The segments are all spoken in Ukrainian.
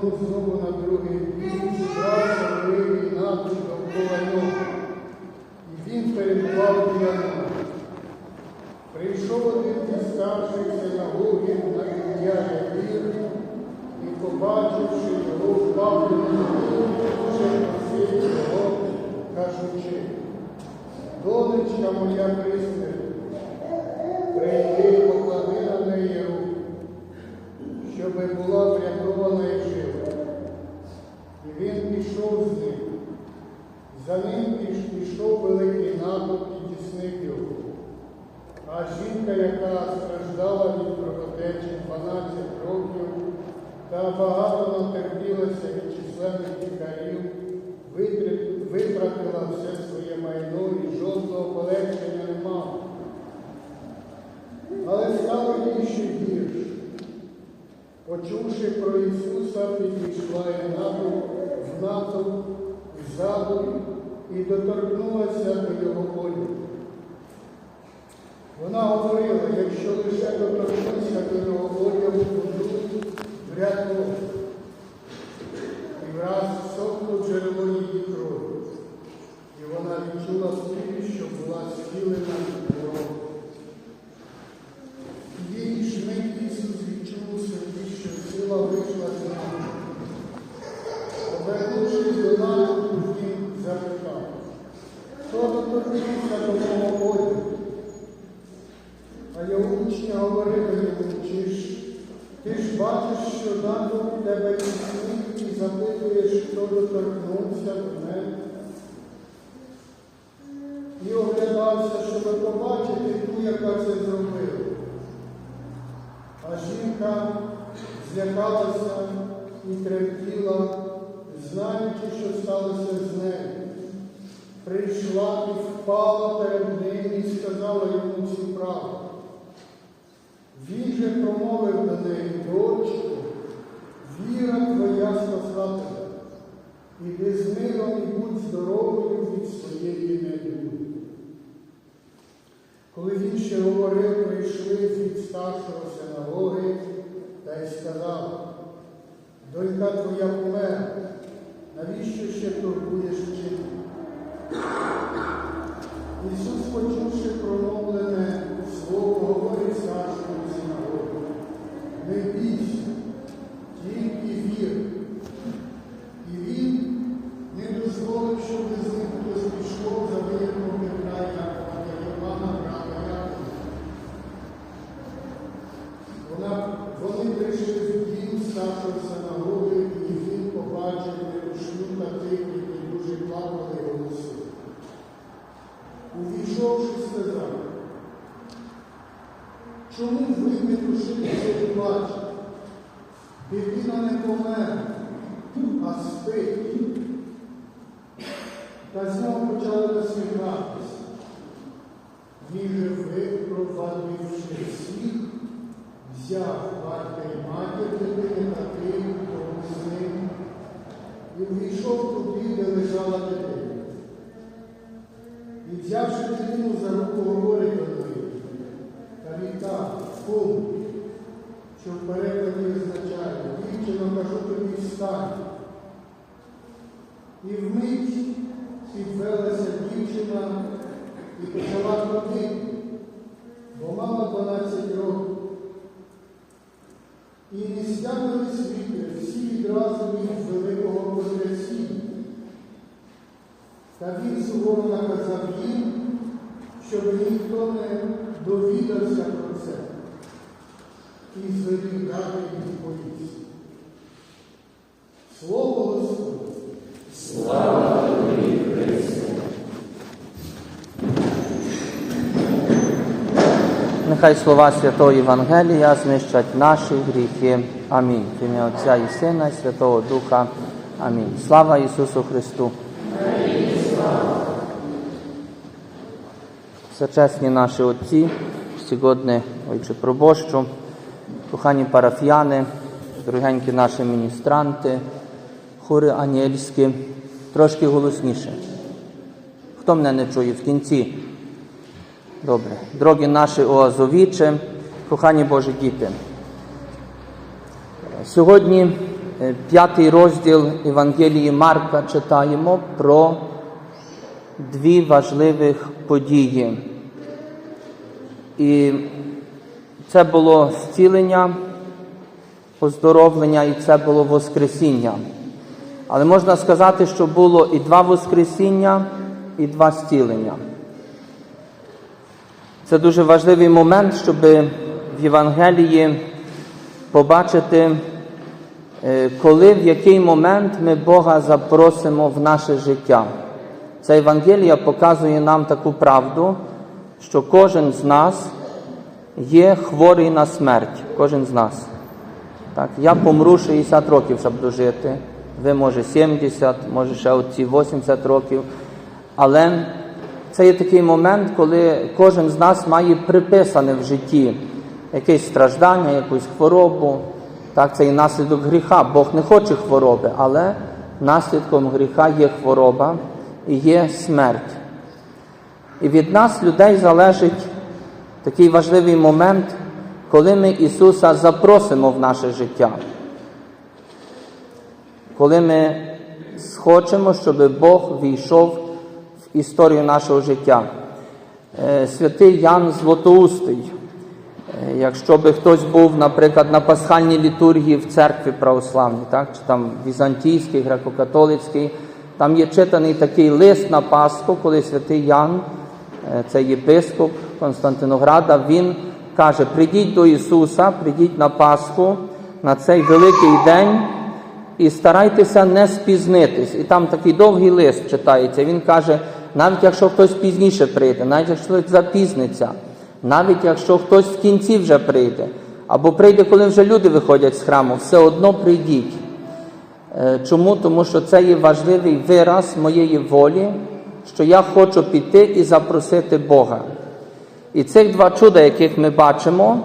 човном знову на другий зібрався великий натовп довкола нього, і він перебував нього. Прийшов один зі старших синагоги на ім'я Явір, і, побачивши його, впав на землю, вже просив його, кажучи, донечка моя пристрій, прийди, поклади на неї руку, щоби була врятована і жива. І він пішов з ним. За ним піш- пішов великий натовп і тіснив його. А жінка, яка страждала від кровотечі 12 років та багато натерпілася від численних витратила все своє майно і жодного полегшення не мала. Але стало їй ще гірше. Почувши про Ісуса, підійшла натовп в натовп ззаду і доторкнулася до Його одягу. Вона говорила, якщо лише доторкнуся до Його одягу, буду врятований. І враз сохло джерело її крові. І відчула собі, що була схилена ворогом. Її ж мить Ісус відчув у що сила вийшла з нього. Повернувшись до натовпу, він запитав, хто доторкнувся до мого одягу? А його учні говорили йому, чи ж ти ж бачиш, що натовп тебе і запитуєш, хто доторкнувся до мене? І оглядався, щоб побачити ту, яка це зробила. А жінка злякалася і тремтіла, знаючи, що сталося з нею. Прийшла і впала перед ним і сказала йому цю правду. Він же промовив до неї, дочко, віра твоя спасла тебе. Іди з миром і будь здоровою від своєї недолі. Коли він ще говорив, прийшли від старшого синагоги та й сказав, донька твоя померла, навіщо ще турбуєш вчителя? Ісус, почувши промовлене слово, говорить старшому синагоги, не бійся, тільки вір. І він не дозволив, щоб з ним хтось пішов за виявом Петра і Якова та Івана, брата Якова. Вона, вони прийшли в дім старшого синагоги, і він побачив метушню та тих, які дуже плакали і голосили. Увійшовши, сказав, чому ви метушилися і плачете? Дитина не померла, а спить. Та знову почали насміхатися. Він же випровадивши всіх, взяв батька і матір дитини та хто був з ним, і увійшов туди, де лежала дитина. І взявши дитину за руку, говорить до неї, Таліта, кум, що в перекладі означає, дівчино, кажу тобі встань. І вмить підвелася дівчина і почала ходити, бо мала 12 років. І не стягнули світи всі великого потрясіння. Та він суворо наказав їм, щоб ніхто не довідався про це і звелів дати поліції. Слово Господне! Нехай слова Святого Євангелія знищать наші гріхи. Амінь. В ім'я Отця і Сина, і Святого Духа. Амінь. Слава Ісусу Христу. Всечесні наші отці, сьогодні Ojcze Пробощу, кохані парафіяни, дорогенькі наші міністранти, хори ангельські, трошки голосніше. Хто мене не чує в кінці? Добре. Дорогі наші оазовічі, кохані Божі діти. Сьогодні е, п'ятий розділ Євангелії Марка читаємо про дві важливих події. І це було зцілення, оздоровлення і це було Воскресіння. Але можна сказати, що було і два Воскресіння, і два зцілення. Це дуже важливий момент, щоб в Євангелії побачити, е, коли в який момент ми Бога запросимо в наше життя. Ця Євангелія показує нам таку правду, що кожен з нас є хворий на смерть. Кожен з нас. Так, я помру 60 років, щоб дожити. Ви, може, 70, може ще оці 80 років. Але це є такий момент, коли кожен з нас має приписане в житті якесь страждання, якусь хворобу. Так, це і наслідок гріха. Бог не хоче хвороби, але наслідком гріха є хвороба і є смерть. І від нас, людей, залежить такий важливий момент, коли ми Ісуса запросимо в наше життя. Коли ми схочемо, щоб Бог війшов історію нашого життя. Е, Святий Ян Златоустий. Е, Якщо би хтось був, наприклад, на пасхальній літургії в церкві православній, так, чи там візантійській, греко-католицькій, там є читаний такий лист на Пасху, коли святий Ян, е, це єпископ Константинограда, він каже: прийдіть до Ісуса, прийдіть на Пасху на цей великий день і старайтеся не спізнитись. І там такий довгий лист читається. Він каже, навіть якщо хтось пізніше прийде, навіть якщо хтось запізниться, навіть якщо хтось в кінці вже прийде, або прийде, коли вже люди виходять з храму, все одно прийдіть. Е, Чому? Тому що це є важливий вираз моєї волі, що я хочу піти і запросити Бога. І цих два чуда, яких ми бачимо,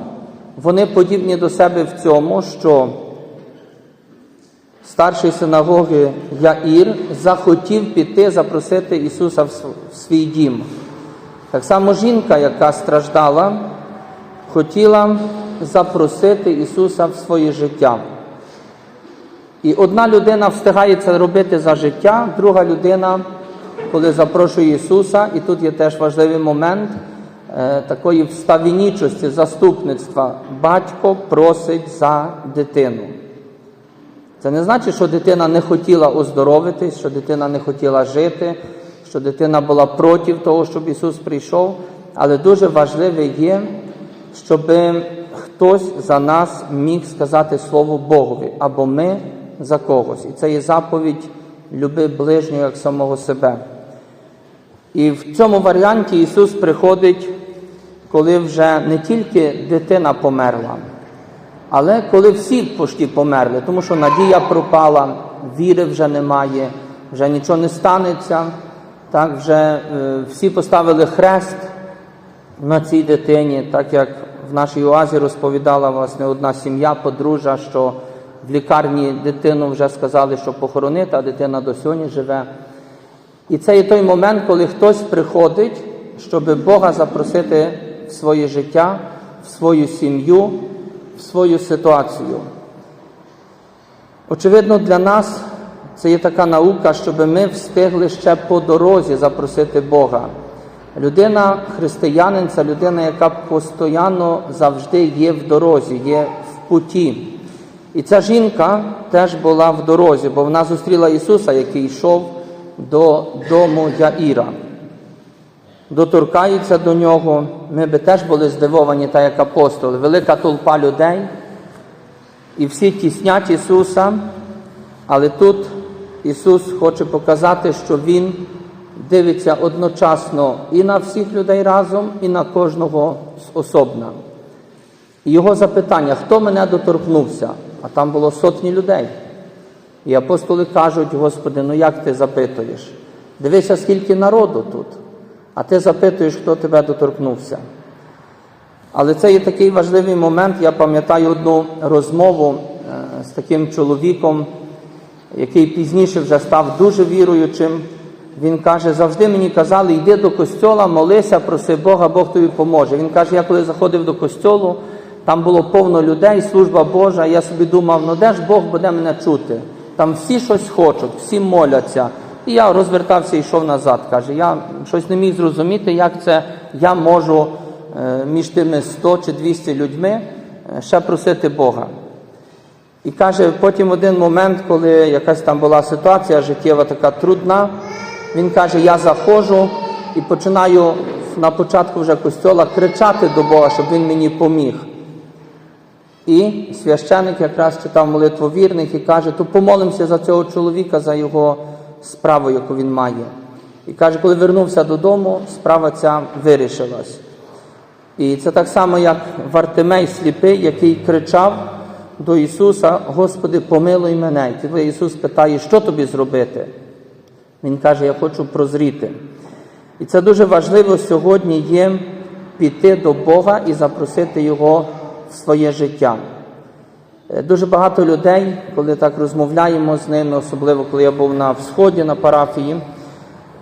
вони подібні до себе в цьому, що старший синагоги Яїр захотів піти запросити Ісуса в свій дім. Так само жінка, яка страждала, хотіла запросити Ісуса в своє життя. І одна людина встигає це робити за життя, друга людина, коли запрошує Ісуса, і тут є теж важливий момент е, такої вставінічості, заступництва. Батько просить за дитину. Це не значить, що дитина не хотіла оздоровитись, що дитина не хотіла жити, що дитина була проти того, щоб Ісус прийшов. Але дуже важливе є, щоб хтось за нас міг сказати Слово Богові, або ми за когось. І це є заповідь люби ближнього як самого себе. І в цьому варіанті Ісус приходить, коли вже не тільки дитина померла, але коли всі почти померли, тому що надія пропала, віри вже немає, вже нічого не станеться, так вже е, всі поставили хрест на цій дитині, так як в нашій оазі розповідала власне одна сім'я, подружжя, що в лікарні дитину вже сказали, що похоронити, а дитина до сьогодні живе. І це є той момент, коли хтось приходить, щоб Бога запросити в своє життя, в свою сім'ю, в свою ситуацію. Очевидно, для нас це є така наука, щоб ми встигли ще по дорозі запросити Бога. Людина, християнин, це людина, яка постійно завжди є в дорозі, є в путі. І ця жінка теж була в дорозі, бо вона зустріла Ісуса, який йшов до дому Яїра. Доторкається до нього. Ми би теж були здивовані, так як апостоли. Велика толпа людей, і всі тіснять Ісуса, але тут Ісус хоче показати, що Він дивиться одночасно і на всіх людей разом, і на кожного особно. І його запитання, хто мене доторкнувся? А там було сотні людей. І апостоли кажуть, Господи, ну як ти запитуєш? Дивися, скільки народу тут, а ти запитуєш, хто тебе доторкнувся. Але це є такий важливий момент. Я пам'ятаю одну розмову е, з таким чоловіком, який пізніше вже став дуже віруючим. Він каже, завжди мені казали, йди до костьола, молися, проси Бога, Бог тобі поможе. Він каже, я коли заходив до костьолу, там було повно людей, служба Божа. Я собі думав, ну де ж Бог буде мене чути? Там всі щось хочуть, всі моляться. І я розвертався і йшов назад. Каже, я щось не міг зрозуміти, як це я можу е, між тими 100 чи 200 людьми е, ще просити Бога. І каже, потім один момент, коли якась там була ситуація життєва така трудна, він каже, я заходжу і починаю на початку вже костьола кричати до Бога, щоб він мені поміг. І священик якраз читав молитву вірних і каже, то помолимося за цього чоловіка, за його справу, яку він має. І каже, коли вернувся додому, справа ця вирішилась. І це так само, як Вартимей сліпий, який кричав до Ісуса: Господи, помилуй мене. І коли Ісус питає, що тобі зробити? Він каже, я хочу прозріти. І це дуже важливо сьогодні є піти до Бога і запросити Його в своє життя. Е, Дуже багато людей, коли так розмовляємо з ними, особливо коли я був на Всході, на парафії,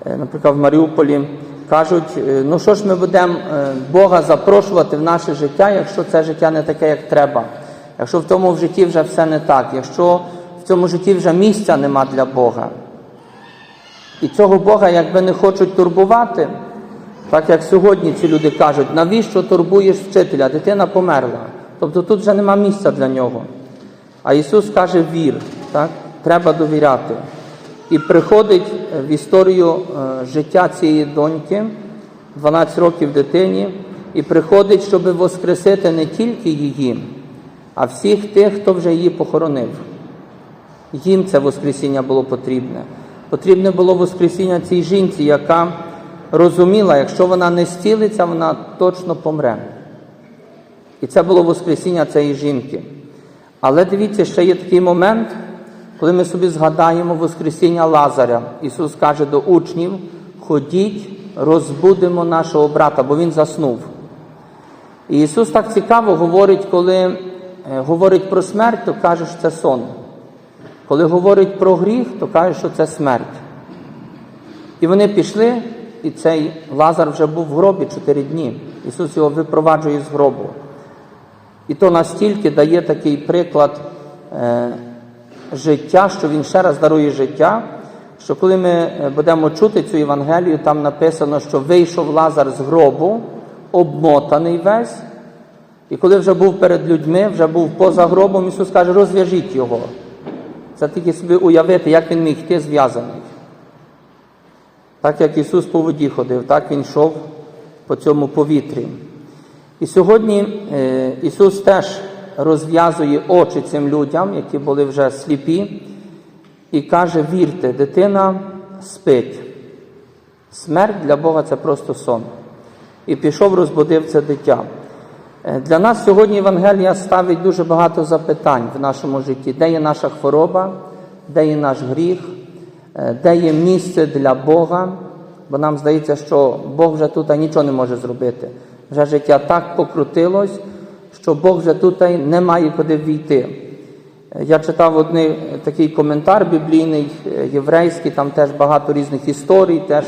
е, наприклад, в Маріуполі, кажуть, е, ну що ж ми будемо Бога запрошувати в наше життя, якщо це життя не таке, як треба, якщо в тому в житті вже все не так, якщо в цьому житті вже місця нема для Бога. І цього Бога якби не хочуть турбувати, так як сьогодні ці люди кажуть, навіщо турбуєш вчителя? Дитина померла. Тобто тут вже нема місця для нього. А Ісус каже, вір, так? треба довіряти. І приходить в історію е, життя цієї доньки, 12 років дитині, і приходить, щоб воскресити не тільки її, а всіх тих, хто вже її похоронив. Їм це Воскресіння було потрібне. Потрібне було Воскресіння цій жінці, яка розуміла, якщо вона не стілиться, вона точно помре. І це було Воскресіння цієї жінки. Але дивіться, ще є такий момент, коли ми собі згадаємо Воскресіння Лазаря. Ісус каже до учнів: ходіть, розбудимо нашого брата, бо він заснув. І Ісус так цікаво говорить, коли е, говорить про смерть, то каже, що це сон. Коли говорить про гріх, то каже, що це смерть. І вони пішли, і цей Лазар вже був в гробі чотири дні. Ісус його випроваджує з гробу. І то настільки дає такий приклад е, життя, що Він ще раз дарує життя, що коли ми е, будемо чути цю Євангелію, там написано, що вийшов Лазар з гробу, обмотаний весь, і коли вже був перед людьми, вже був поза гробом, Ісус каже, розв'яжіть його. Це тільки собі уявити, як він міг йти зв'язаний. Так як Ісус по воді ходив, так Він йшов по цьому повітрі. І сьогодні е, Ісус теж розв'язує очі цим людям, які були вже сліпі, і каже: вірте, дитина спить. Смерть для Бога це просто сон. І пішов, розбудив це дитя. Е, Для нас сьогодні Євангелія ставить дуже багато запитань в нашому житті, де є наша хвороба, де є наш гріх, е, де є місце для Бога, бо нам здається, що Бог вже тут нічого не може зробити. Вже життя так покрутилось, що Бог вже тут не має куди війти. Я читав один такий коментар біблійний, єврейський, там теж багато різних історій, теж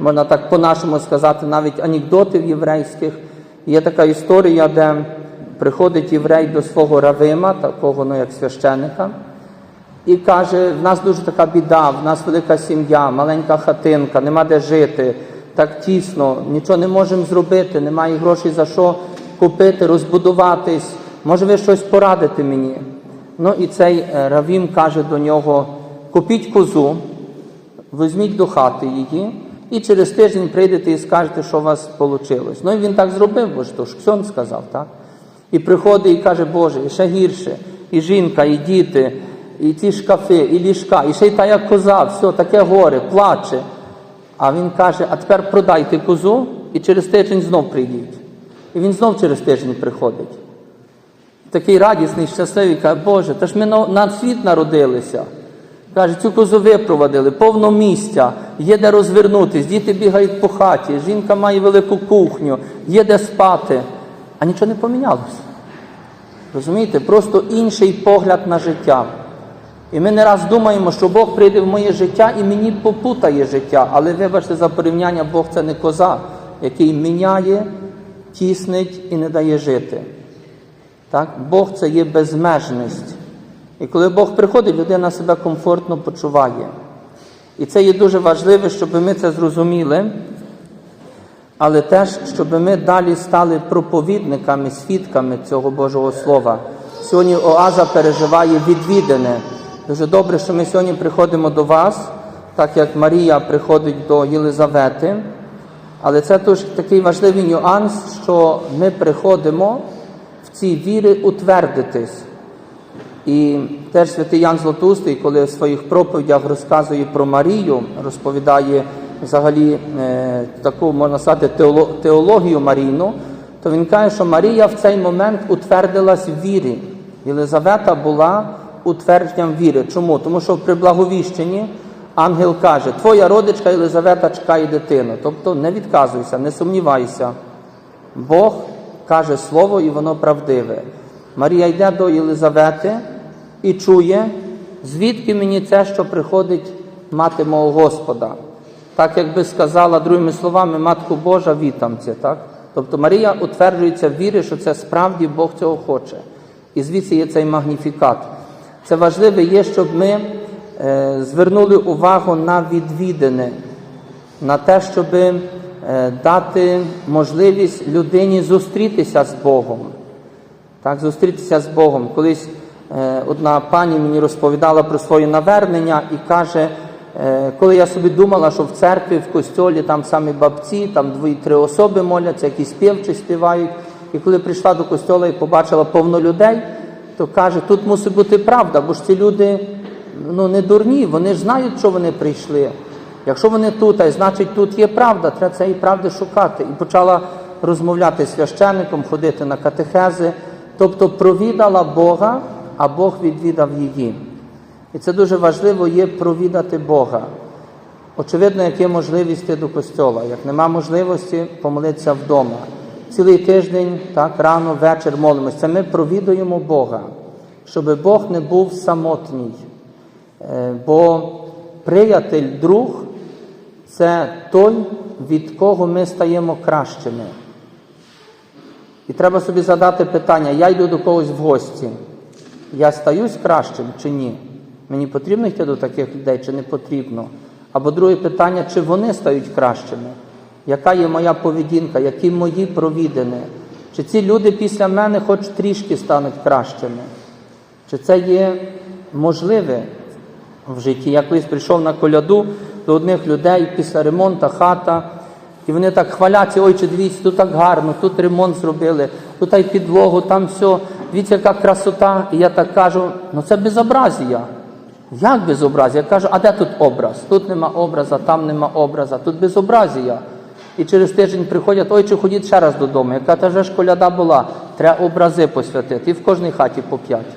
можна так по-нашому сказати, навіть анекдотів єврейських. Є така історія, де приходить єврей до свого равима, такого ну, як священика, і каже: в нас дуже така біда, в нас велика сім'я, маленька хатинка, нема де жити, так тісно, нічого не можемо зробити, немає грошей за що купити, розбудуватись. Може, ви щось порадите мені? Ну і цей е, равім каже до нього: купіть козу, візьміть до хати її, і через тиждень прийдете і скажете, що у вас вийшло. Ну і він так зробив, бо ж то ж Ксьон сказав, так? І приходить і каже, Боже, і ще гірше, і жінка, і діти, і ці шкафи, і ліжка, і ще й та як коза, все, таке горе, плаче. А він каже, а тепер продайте козу і через тиждень знов прийдіть. І він знов через тиждень приходить. Такий радісний, щасливий, каже, Боже, та ж ми на, світ народилися. Каже, цю козу випровадили, повно місця, є де розвернутись, діти бігають по хаті, жінка має велику кухню, є де спати. А нічого не помінялося. Розумієте? Просто інший погляд на життя. І ми не раз думаємо, що Бог прийде в моє життя і мені попутає життя. Але вибачте за порівняння, Бог це не коза, який міняє, тіснить і не дає жити. Так? Бог це є безмежність. І коли Бог приходить, людина себе комфортно почуває. І це є дуже важливо, щоб ми це зрозуміли, але теж, щоб ми далі стали проповідниками, свідками цього Божого Слова. Сьогодні Оаза переживає відвідини. Дуже добре, що ми сьогодні приходимо до вас, так як Марія приходить до Єлизавети. Але це теж такий важливий нюанс, що ми приходимо в цій вірі утвердитись. І теж святий Ян Златоустий, коли в своїх проповідях розказує про Марію, розповідає взагалі е, таку, можна сказати, теологію Марійну, то він каже, що Марія в цей момент утвердилась в вірі. Єлизавета була утвердженням віри. Чому? Тому що при благовіщенні ангел каже, твоя родичка Єлизавета чекає дитину. Тобто не відказуйся, не сумнівайся. Бог каже слово і воно правдиве. Марія йде до Єлизавети і чує, звідки мені це, що приходить мати мого Господа. Так як би сказала другими словами, Матку Божа, вітамці. Так? Тобто Марія утверджується в вірі, що це справді Бог цього хоче. І звідси є цей магніфікат. Це важливе є, щоб ми е, звернули увагу на відвідини, на те, щоб е, дати можливість людині зустрітися з Богом. Так, зустрітися з Богом. Колись е, одна пані мені розповідала про своє навернення і каже, коли я собі думала, що в церкві, в костьолі там самі бабці, там дві-три особи моляться, якісь співчі співають. І коли прийшла до костьола і побачила повно людей, то каже, тут мусить бути правда, бо ж ці люди ну, не дурні, вони ж знають, що вони прийшли. Якщо вони тут, а значить тут є правда, треба цієї правди шукати. І почала розмовляти з священником, ходити на катехези, тобто провідала Бога, а Бог відвідав її. І це дуже важливо є провідати Бога. Очевидно, як є можливість йти до костьола. Як нема можливості, помолитися вдома. Цілий тиждень, так, рано, вечір молимося. Це ми провідуємо Бога, щоб Бог не був самотній. Е, Бо приятель, друг це той, від кого ми стаємо кращими. І треба собі задати питання: я йду до когось в гості, я стаюсь кращим чи ні? Мені потрібно йти до таких людей, чи не потрібно? Або друге питання, чи вони стають кращими? Яка є моя поведінка, які мої провідини? Чи ці люди після мене хоч трішки стануть кращими? Чи це є можливе в житті? Я колись прийшов на коляду до одних людей після ремонту хата, і вони так хваляться, ой, чи дивіться, тут так гарно, тут ремонт зробили, тут й підлогу, там все, дивіться, яка красота. І я так кажу, ну це безобразія. Як безобразія? Я кажу, а де тут образ? Тут нема образа, там нема образа, тут безобразія. І через тиждень приходять, ой, чи ходіть ще раз додому. Яка та вже ж коляда була, треба образи посвятити. І в кожній хаті по п'ять.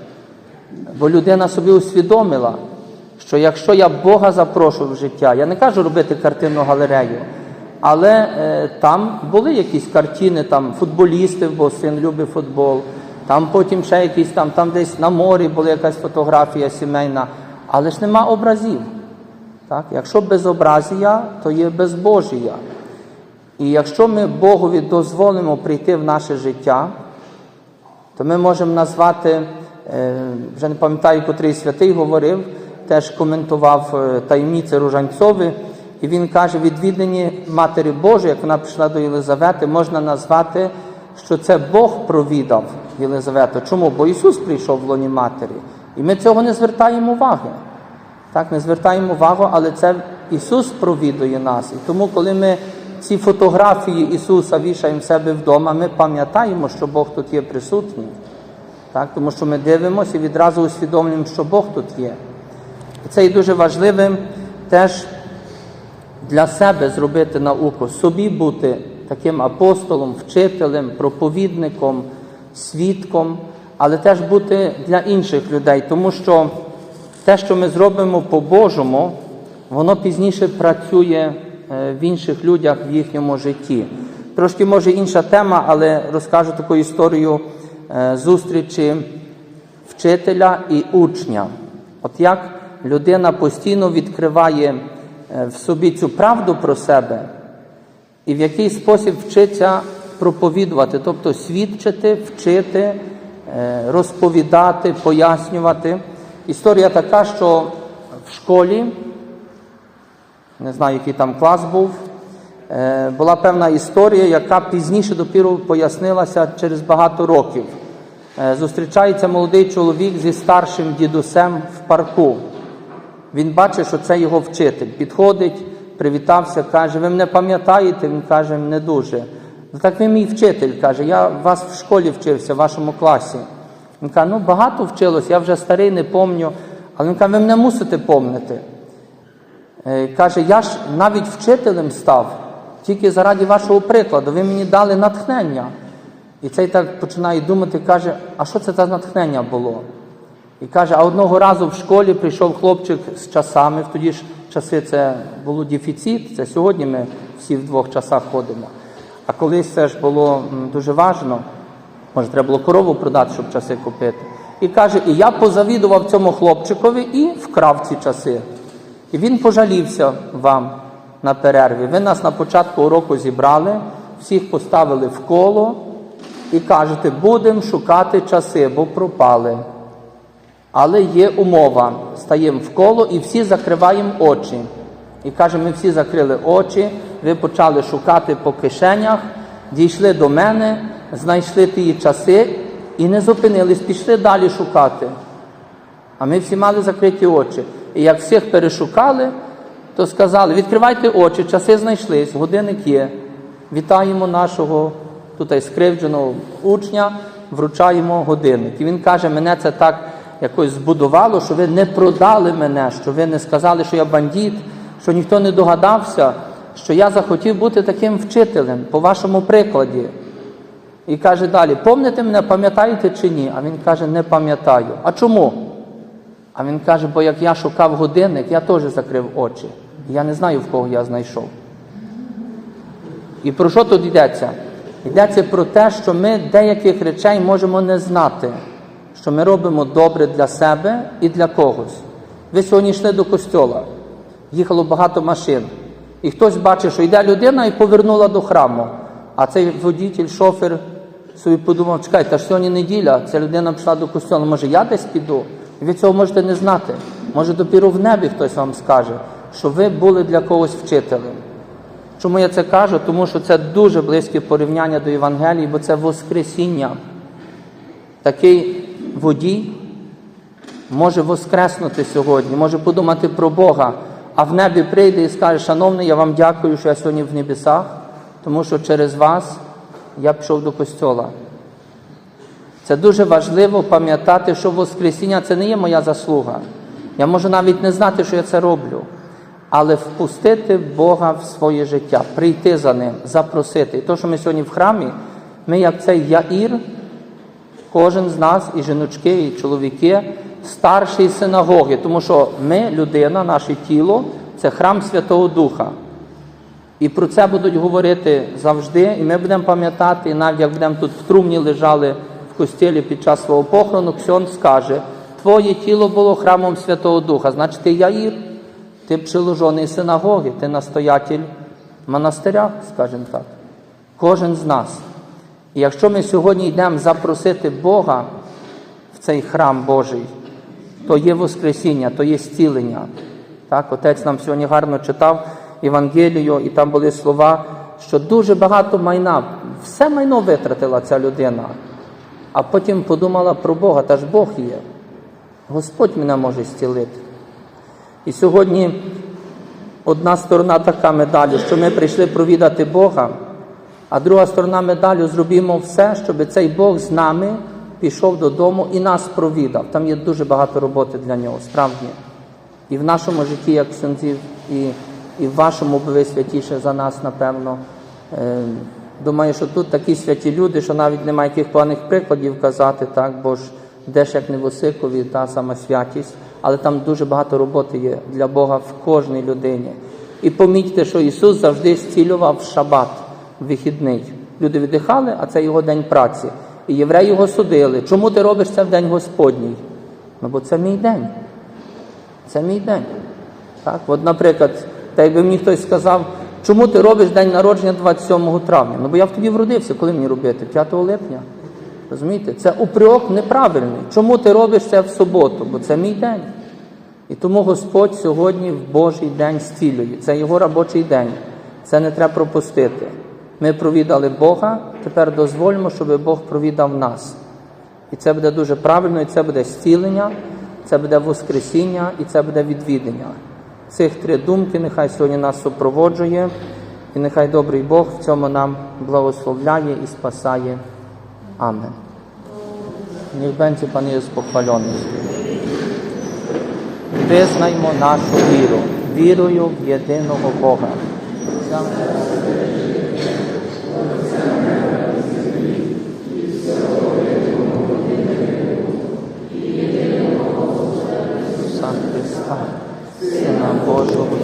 Бо людина собі усвідомила, що якщо я Бога запрошую в життя, я не кажу робити картинну галерею, але е, там були якісь картини, там футболісти, бо син любить футбол, там потім ще якісь там, там десь на морі була якась фотографія сімейна, але ж нема образів. Так? Якщо безобразія, то є безбожія. І якщо ми Богові дозволимо прийти в наше життя, то ми можемо назвати, е, вже не пам'ятаю, котрий святий говорив, теж коментував е, таємниці Ружанцови, і він каже, відвідання Матері Божої, як вона прийшла до Єлизавети, можна назвати, що це Бог провідав Єлизавету. Чому? Бо Ісус прийшов в лоні Матері. І ми цього не звертаємо уваги. Так, не звертаємо увагу, але це Ісус провідує нас. І тому, коли ми ці фотографії Ісуса вішаємо в себе вдома, ми пам'ятаємо, що Бог тут є присутній. Так, тому що ми дивимося і відразу усвідомлюємо, що Бог тут є. І це є дуже важливим теж для себе зробити науку, собі бути таким апостолом, вчителем, проповідником, свідком, але теж бути для інших людей, тому що те, що ми зробимо по-божому, воно пізніше працює в інших людях в їхньому житті. Трошки може інша тема, але розкажу таку історію е, зустрічі вчителя і учня. От як людина постійно відкриває е, в собі цю правду про себе, і в який спосіб вчиться проповідувати, тобто свідчити, вчити, е, розповідати, пояснювати. Історія така, що в школі, не знаю, який там клас був, е, була певна історія, яка пізніше допіру пояснилася через багато років. Е, Зустрічається молодий чоловік зі старшим дідусем в парку. Він бачить, що це його вчитель. Підходить, привітався, каже: Ви мене пам'ятаєте? Він каже, не дуже. «Ну, Так ви мій вчитель, каже, я вас в школі вчився, в вашому класі. Він каже, ну багато вчилось, я вже старий, не помню. Але він каже, ви мене мусите помнити. Е, Каже, я ж навіть вчителем став тільки заради вашого прикладу. Ви мені дали натхнення. І цей так починає думати, каже, а що це за натхнення було? І каже, а одного разу в школі прийшов хлопчик з часами, в тоді ж часи це було дефіцит, це сьогодні ми всі в двох часах ходимо. А колись це ж було дуже важно. Може, треба було корову продати, щоб часи купити. І каже, і я позавідував цьому хлопчикові і вкрав ці часи. І він пожалівся вам на перерві. Ви нас на початку уроку зібрали, всіх поставили в коло і кажете, будемо шукати часи, бо пропали. Але є умова. Стаємо в коло і всі закриваємо очі. І каже, ми всі закрили очі, ви почали шукати по кишенях, дійшли до мене, знайшли ті часи і не зупинились, пішли далі шукати. А ми всі мали закриті очі. І як всіх перешукали, то сказали: відкривайте очі, часи знайшлись, годинник є. Вітаємо нашого тут скривдженого учня, вручаємо годинник. І він каже, мене це так якось збудувало, що ви не продали мене, що ви не сказали, що я бандит, що ніхто не догадався, що я захотів бути таким вчителем по вашому прикладі. І каже далі: помните мене, пам'ятаєте чи ні? А він каже, не пам'ятаю. А чому? А він каже, бо як я шукав годинник, я теж закрив очі. Я не знаю, в кого я знайшов. І про що тут йдеться? Йдеться про те, що ми деяких речей можемо не знати, що ми робимо добре для себе і для когось. Ви сьогодні йшли до костьола, їхало багато машин, і хтось бачить, що йде людина і повернула до храму. А цей водій, шофер собі подумав, чекай, та ж сьогодні неділя, ця людина пішла до костьола, може я десь піду? Ви цього можете не знати. Може, допіру в небі хтось вам скаже, що ви були для когось вчителем. Чому я це кажу? Тому що це дуже близьке порівняння до Євангелії, бо це Воскресіння. Такий водій може воскреснути сьогодні, може подумати про Бога, а в небі прийде і скаже, шановний, я вам дякую, що я сьогодні в небесах, тому що через вас я пішов до костьола. Це дуже важливо пам'ятати, що Воскресіння це не є моя заслуга. Я можу навіть не знати, що я це роблю, але впустити Бога в своє життя, прийти за ним, запросити. І то, що ми сьогодні в храмі, ми, як цей Яїр, кожен з нас, і жіночки, і чоловіки, старші синагоги, тому що ми, людина, наше тіло, це храм Святого Духа. І про це будуть говорити завжди, і ми будемо пам'ятати, і навіть як будемо тут в трумні лежали костілі під час свого похорону, Ксьон скаже, твоє тіло було храмом Святого Духа, значить ти Яїр, ти пчеложоний синагоги, ти настоятель монастиря, скажімо так. Кожен з нас. І якщо ми сьогодні йдемо запросити Бога в цей храм Божий, то є Воскресіння, то є зцілення. Так, Отець нам сьогодні гарно читав Євангелію, і там були слова, що дуже багато майна, все майно витратила ця людина, а потім подумала про Бога, та ж Бог є. Господь мене може зцілити. І сьогодні одна сторона така медалі, що ми прийшли провідати Бога, а друга сторона медалю зробимо все, щоб цей Бог з нами пішов додому і нас провідав. Там є дуже багато роботи для нього, справді. І в нашому житті, як ксьонзів, і, і в вашому, бо ви святіше за нас, напевно. Е, думаю, що тут такі святі люди, що навіть немає яких поганих прикладів казати, так, бо ж де ж як не в Осикові, та сама святість, але там дуже багато роботи є для Бога в кожній людині. І помітьте, що Ісус завжди зцілював шабат, вихідний. Люди віддихали, а це його день праці. І євреї його судили. Чому ти робиш це в день Господній? Ну, бо це мій день. Це мій день. Так? От, наприклад, та якби мені хтось сказав, чому ти робиш день народження 27 травня? Ну бо я в тоді вродився, коли мені робити? 5 липня. Розумієте? Це упрек неправильний. Чому ти робиш це в суботу? Бо це мій день. І тому Господь сьогодні в Божий день зцілює. Це його робочий день. Це не треба пропустити. Ми провідали Бога, тепер дозвольмо, щоб Бог провідав нас. І це буде дуже правильно, і це буде зцілення, це буде Воскресіння і це буде відвідання. Цих три думки нехай сьогодні нас супроводжує, і нехай добрий Бог в цьому нам благословляє і спасає. Амен. Niech będzie Pan Jezus pochwalony. Визнаймо нашу віру. Вірою в єдиного Бога. Ісуса Сина